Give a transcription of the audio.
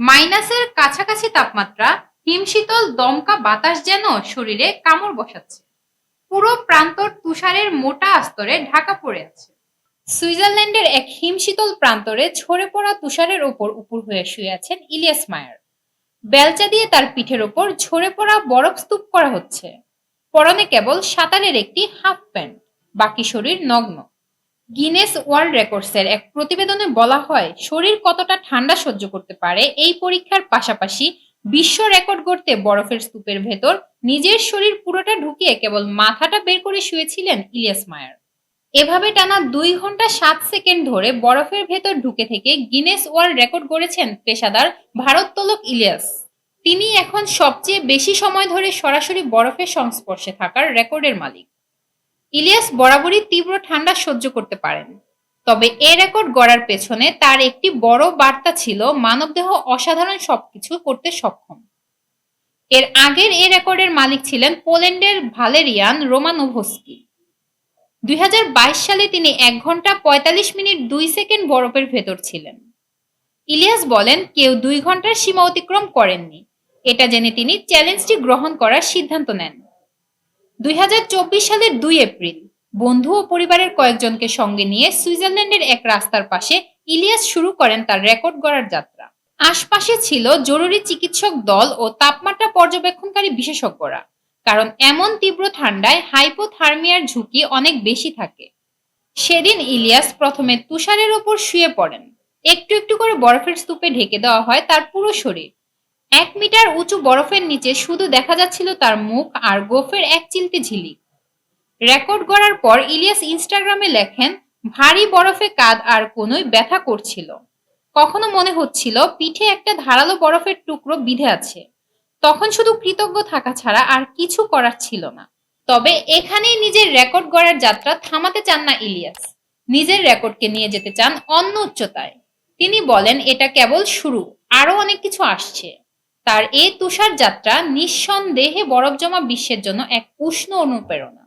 মাইনাসের কাছাকাছি তাপমাত্রা, হিমশীতল দমকা বাতাস যেন শরীরে কামড় বসাচ্ছে। পুরো প্রান্তর তুষারের মোটা আস্তরে ঢাকা পড়ে আছে। সুইজারল্যান্ডের এক হিমশীতল প্রান্তরে ঝরে পড়া তুষারের ওপর উপর হয়ে শুয়ে আছেন ইলিয়াস মায়ার। বেলচা দিয়ে তার পিঠের ওপর ঝরে পড়া বরফ স্তূপ করা হচ্ছে। পরনে কেবল সাঁতারের একটি হাফ প্যান্ট, বাকি শরীর নগ্ন। গিনেস ওয়ার্ল্ড রেকর্ডসের এক প্রতিবেদনে বলা হয়, শরীর কতটা ঠান্ডা সহ্য করতে পারে? এই পরীক্ষার পাশাপাশি বিশ্ব রেকর্ড গড়তে বরফের স্তূপের ভেতর নিজের শরীর পুরোটা ঢুকিয়ে কেবল মাথাটা বের করে শুয়েছিলেন ইলিয়াস মায়ার। এভাবে টানা দুই ঘণ্টা সাত সেকেন্ড ধরে বরফের ভেতর ঢুকে থেকে গিনেস ওয়ার্ল্ড রেকর্ড গড়েছেন পেশাদার ভারোত্তোলক ইলিয়াস। তিনি এখন সবচেয়ে বেশি সময় ধরে সরাসরি বরফের সংস্পর্শে থাকার রেকর্ডের মালিক। ইলিয়াস বরাবরই তীব্র ঠান্ডা সহ্য করতে পারেন। তবে এ রেকর্ড গড়ার পেছনে তার একটি বড় বার্তা ছিল, মানবদেহ অসাধারণ সবকিছু করতে সক্ষম। এর আগের এ রেকর্ডের মালিক ছিলেন পোল্যান্ডের ভালেরিয়ান রোমানোভস্কি। দুই হাজার বাইশ সালে তিনি এক ঘণ্টা পঁয়তাল্লিশ মিনিট দুই সেকেন্ড বরফের ভেতর ছিলেন। ইলিয়াস বলেন, কেউ দুই ঘণ্টার সীমা অতিক্রম করেননি। এটা জেনে তিনি চ্যালেঞ্জটি গ্রহণ করার সিদ্ধান্ত নেন। দুই হাজার চব্বিশ সালের দুই এপ্রিল, বন্ধু ও পরিবারের কয়েকজনকে সঙ্গে নিয়ে সুইজারল্যান্ডের এক রাস্তার পাশে ইলিয়াস শুরু করেন তার রেকর্ড গড়ার যাত্রা। আশপাশে ছিল জরুরি চিকিৎসক দল ও তাপমাত্রা পর্যবেক্ষণকারী বিশেষজ্ঞরা, কারণ এমন তীব্র ঠান্ডায় হাইপোথার্মিয়ার ঝুঁকি অনেক বেশি থাকে। সেদিন ইলিয়াস প্রথমে তুষারের ওপর শুয়ে পড়েন। একটু একটু করে বরফের স্তূপে ঢেকে দেওয়া হয় তার পুরো শরীর। এক মিটার উঁচু বরফের নিচে শুধু দেখা যাচ্ছিল তার মুখ আর গোফের এক চিলতে ঝিলিক রেকর্ড করার পর ইলিয়াস ইনস্টাগ্রামে লেখেন, ভারী বরফে কাঁধ আর কোনোই ব্যথা করছিল। কখনো মনে হচ্ছিল পিঠে একটা ধারালো বরফের টুকরো বিঁধে আছে। তখন শুধু কৃতজ্ঞ থাকা ছাড়া আর কিছু করার ছিল না। তবে এখানেই নিজের রেকর্ড গড়ার যাত্রা থামাতে চান না ইলিয়াস। নিজের রেকর্ডকে নিয়ে যেতে চান অন্য উচ্চতায়। তিনি বলেন, এটা কেবল শুরু। আরও অনেক কিছু আসছে। তার এ তুষার যাত্রা নিঃসন্দেহে বরফ জমা বিশ্বের জন্য এক উষ্ণ অনুপ্রেরণা।